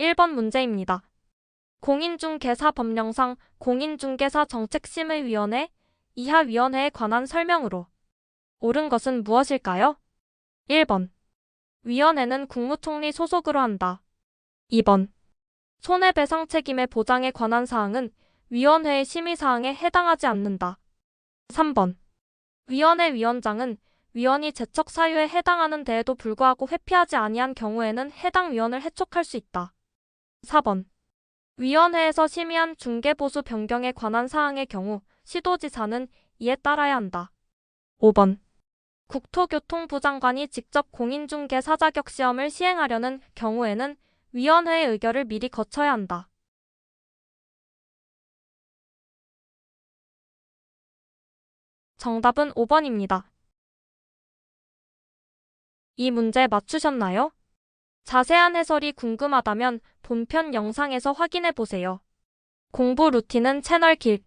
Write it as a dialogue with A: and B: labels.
A: 1번 문제입니다. 공인중개사 법령상 공인중개사 정책심의위원회 이하 위원회에 관한 설명으로 옳은 것은 무엇일까요? 1번 위원회는 국무총리 소속으로 한다. 2번 손해배상 책임의 보장에 관한 사항은 위원회의 심의사항에 해당하지 않는다. 3번 위원회 위원장은 위원이 제척 사유에 해당하는 데에도 불구하고 회피하지 아니한 경우에는 해당 위원을 해촉할 수 있다. 4번 위원회에서 심의한 중개보수 변경에 관한 사항의 경우 시도지사는 이에 따라야 한다. 5번 국토교통부 장관이 직접 공인중개 사 자격 시험을 시행하려는 경우에는 위원회의 의결을 미리 거쳐야 한다. 정답은 5번입니다. 이 문제 맞추셨나요? 자세한 해설이 궁금하다면 본편 영상에서 확인해 보세요. 공부 루틴은 채널 길